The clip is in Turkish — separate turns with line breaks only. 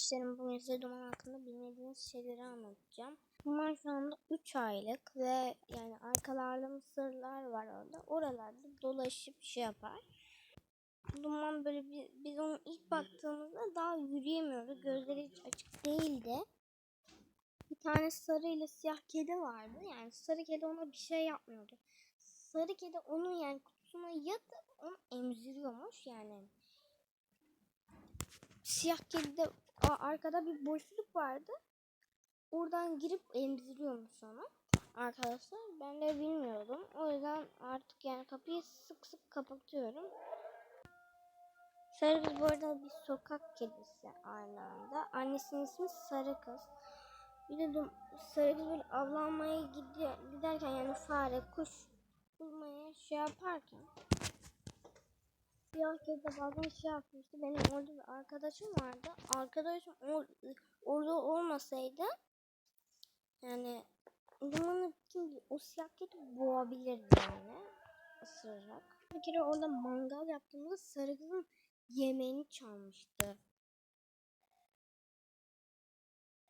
Arkadaşlarım bugün size Duman hakkında bilmediğiniz şeyleri anlatacağım. Duman şu anda 3 aylık ve yani arkalarda mısırlar var orada. Oralarda dolaşıp şey yapar. Duman böyle biz onu ilk baktığımızda daha yürüyemiyordu. Gözleri hiç açık değildi. Bir tane sarı ile siyah kedi vardı. Yani sarı kedi ona bir şey yapmıyordu. Sarı kedi onun yani kutusuna yatıp onu emziriyormuş yani. Siyah kedide arkada bir boşluk vardı. Oradan girip emziriyormuş onu. Arkadaşlar ben de bilmiyordum. O yüzden artık yani kapıyı sık sık kapatıyorum. Sarı kız bu arada bir sokak kedisi aynı anda. Annesinin ismi Sarı kız. Bir de Sarı kız böyle avlanmaya gidiyor, giderken yani fare, kuş bulmaya şey yaparken Siyah kedi de bazen şey yapmıştı. Benim orada bir arkadaşım vardı. Arkadaşım or orada olmasaydı yani dumanı kim o siyah kedi boğabilirdi yani ısırarak. Bir kere orada mangal yaptığımızda sarı kızın yemeğini çalmıştı.